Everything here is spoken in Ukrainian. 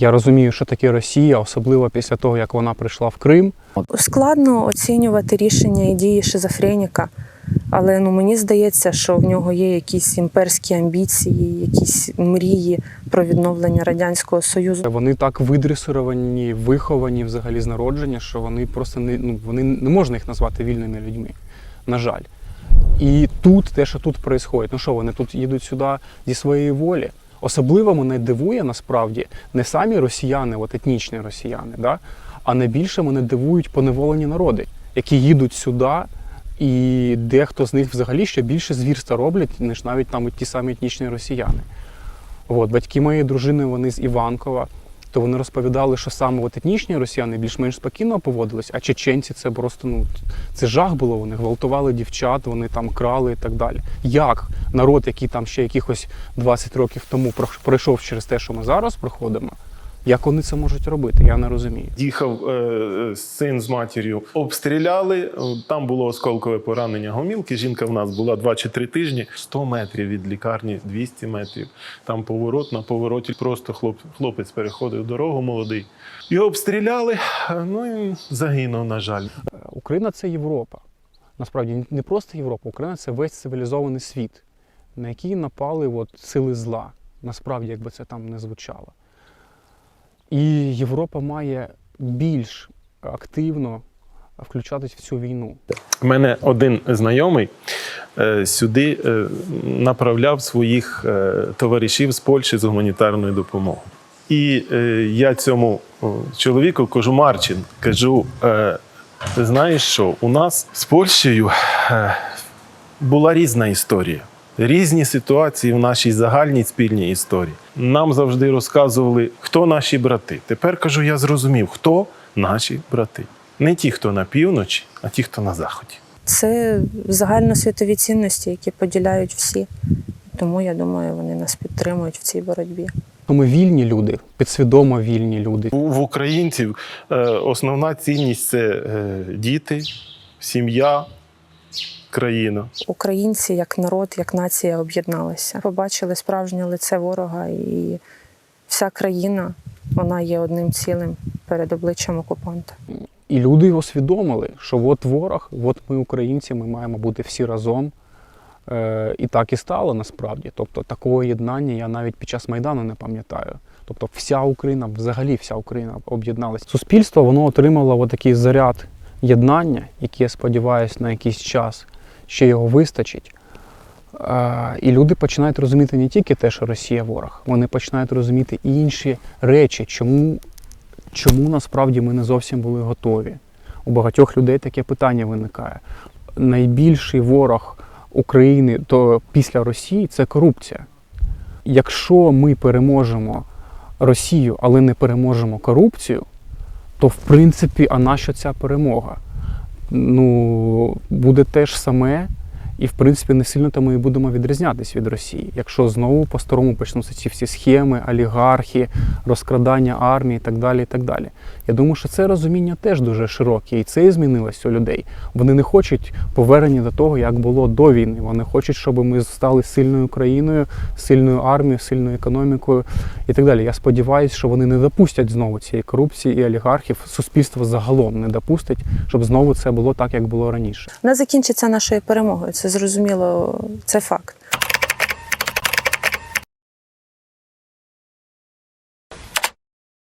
Я розумію, що таке Росія, особливо після того, як вона прийшла в Крим. Складно оцінювати рішення і дії шизофреніка, але ну, мені здається, що в нього є якісь імперські амбіції, якісь мрії про відновлення Радянського Союзу. Вони так видресировані, виховані взагалі з народження, що вони просто не ну вони не можна їх назвати вільними людьми. На жаль. І тут те, що тут відбувається, ну що вони тут їдуть сюди зі своєї волі. Особливо мене дивує насправді не самі росіяни, от етнічні росіяни, да? а найбільше мене дивують поневолені народи, які їдуть сюди, і дехто з них взагалі ще більше звірства роблять, ніж навіть там ті самі етнічні росіяни. От, батьки моєї дружини, вони з Іванкова, то вони розповідали, що саме от етнічні росіяни більш-менш спокійно поводились, а чеченці це просто ну це жах було. Вони гвалтували дівчат, вони там крали і так далі. Як народ, який там ще якихось 20 років тому пройшов через те, що ми зараз проходимо, як вони це можуть робити? Я не розумію. Їхав е, син з матір'ю, обстріляли. е, Там було осколкове поранення гомілки. Жінка в нас була 2 чи 3 тижні. 100 метрів від лікарні, 200 метрів. Там поворот на повороті. Просто хлоп, хлопець переходив дорогу молодий. Його обстріляли, е, ну і загинув, на жаль. Україна це Європа. Насправді не просто Європа, Україна це весь цивілізований світ, на який напали от сили зла. Насправді, якби це там не звучало. І Європа має більш активно включатись в цю війну. У мене один знайомий е, сюди е, направляв своїх е, товаришів з Польщі з гуманітарною допомогою. І я цьому чоловіку кажу, Марчин, кажу, знаєш що, у нас з Польщею була різна історія. Різні ситуації в нашій загальній спільній історії. Нам завжди розказували, хто наші брати. Тепер кажу, я зрозумів, хто наші брати. Не ті, хто на півночі, а ті, хто на заході. Це загальносвітові цінності, які поділяють всі. Тому я думаю, вони нас підтримують в цій боротьбі. Ми вільні люди, підсвідомо вільні люди. У- В українців е, основна цінність це е, діти, сім'я, країна. Українці, як народ, як нація об'єдналися. Побачили справжнє лице ворога, і вся країна вона є одним цілим перед обличчям окупанта. І люди усвідомили, що от ворог, от ми українці, ми маємо бути всі разом. Е, і так і стало насправді. Тобто такого єднання я навіть під час Майдану не пам'ятаю. Тобто вся Україна, взагалі вся Україна об'єдналася. Суспільство воно отримало такий заряд єднання, який, я сподіваюся, на якийсь час ще його вистачить. І люди починають розуміти не тільки те, що Росія ворог, вони починають розуміти і інші речі, чому, чому насправді ми не зовсім були готові. У багатьох людей таке питання виникає. Найбільший ворог України то після Росії це корупція. Якщо ми переможемо Росію, але не переможемо корупцію, то в принципі, а нащо ця перемога? Ну, буде те ж саме, і в принципі не сильно то ми і будемо відрізнятись від Росії. Якщо знову по-старому почнуться ці всі схеми, олігархи, розкрадання армії і так далі. і так далі. Я думаю, що це розуміння теж дуже широке, і це і змінилось у людей. Вони не хочуть повернення до того, як було до війни. Вони хочуть, щоб ми стали сильною країною, сильною армією, сильною економікою і так далі. Я сподіваюся, що вони не допустять знову цієї корупції і олігархів. Суспільство загалом не допустить, щоб знову це було так, як було раніше. Вона закінчиться нашою перемогою. Це зрозуміло, це факт.